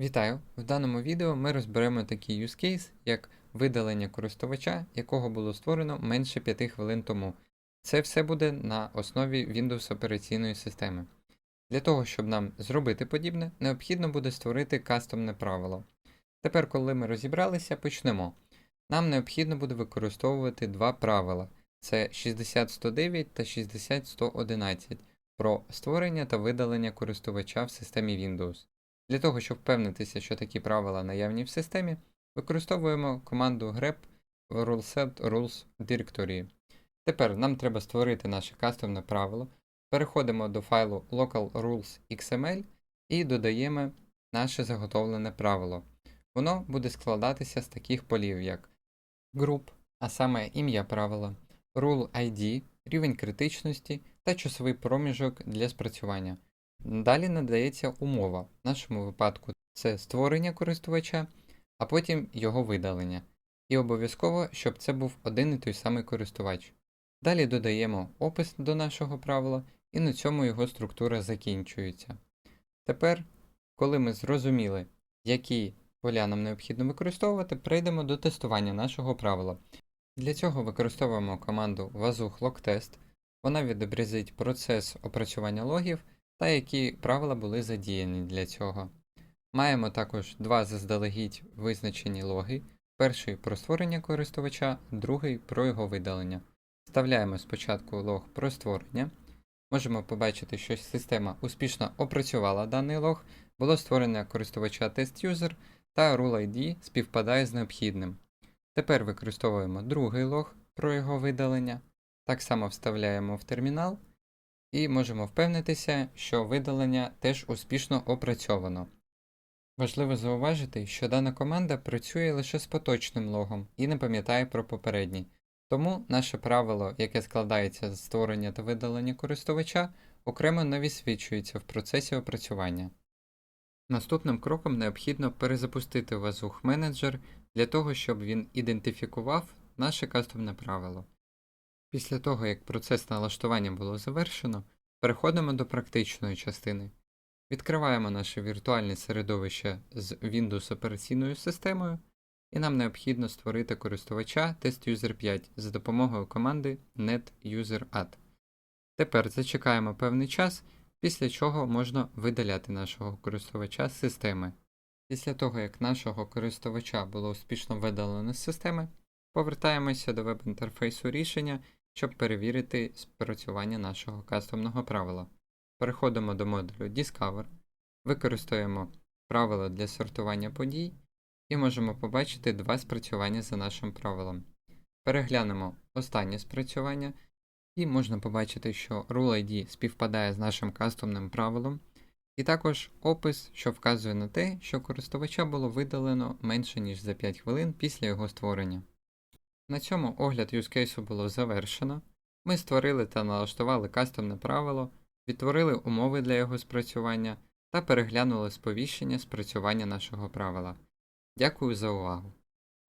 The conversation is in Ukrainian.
Вітаю! В даному відео ми розберемо такий use case, як видалення користувача, якого було створено менше 5 хвилин тому. Це все буде на основі Windows операційної системи. Для того, щоб нам зробити подібне, необхідно буде створити кастомне правило. Тепер, коли ми розібралися, почнемо. Нам необхідно буде використовувати два правила: це 60109 та 60111 про створення та видалення користувача в системі Windows. Для того, щоб впевнитися, що такі правила наявні в системі, використовуємо команду grep ruleset rules directory. Тепер нам треба створити наше кастомне правило. Переходимо до файлу localrules.xml і додаємо наше заготовлене правило. Воно буде складатися з таких полів, як group, а саме ім'я правила, rule ID, рівень критичності та часовий проміжок для спрацювання. Далі надається умова. В нашому випадку це створення користувача, а потім його видалення. І обов'язково, щоб це був один і той самий користувач. Далі додаємо опис до нашого правила, і на цьому його структура закінчується. Тепер, коли ми зрозуміли, які поля нам необхідно використовувати, перейдемо до тестування нашого правила. Для цього використовуємо команду Vazuch Logtest. Вона відобразить процес опрацювання логів та які правила були задіяні для цього. Маємо також два заздалегідь визначені логи. Перший про створення користувача, другий про його видалення. Вставляємо спочатку лог про створення. Можемо побачити, що система успішно опрацювала даний лог, було створено користувача TestUser та Rule ID співпадає з необхідним. Тепер використовуємо другий лог про його видалення. Так само вставляємо в термінал і можемо впевнитися, що видалення теж успішно опрацьовано. Важливо зауважити, що дана команда працює лише з поточним логом і не пам'ятає про попередній, тому наше правило, яке складається з створення та видалення користувача, окремо не висвічується в процесі опрацювання. Наступним кроком необхідно перезапустити Vazuch Manager для того, щоб він ідентифікував наше кастомне правило. Після того, як процес налаштування було завершено, переходимо до практичної частини. Відкриваємо наше віртуальне середовище з Windows операційною системою, і нам необхідно створити користувача TestUser 5 за допомогою команди netuser.add. Тепер зачекаємо певний час, після чого можна видаляти нашого користувача з системи. Після того, як нашого користувача було успішно видалено з системи, повертаємося до веб-інтерфейсу рішення щоб перевірити спрацювання нашого кастомного правила. Переходимо до модулю Discover, використаємо правила для сортування подій і можемо побачити два спрацювання за нашим правилом. Переглянемо останнє спрацювання, і можна побачити, що Rule ID співпадає з нашим кастомним правилом, і також опис, що вказує на те, що користувача було видалено менше ніж за 5 хвилин після його створення. На цьому огляд юзкейсу було завершено. Ми створили та налаштували кастомне правило, відтворили умови для його спрацювання та переглянули сповіщення спрацювання нашого правила. Дякую за увагу!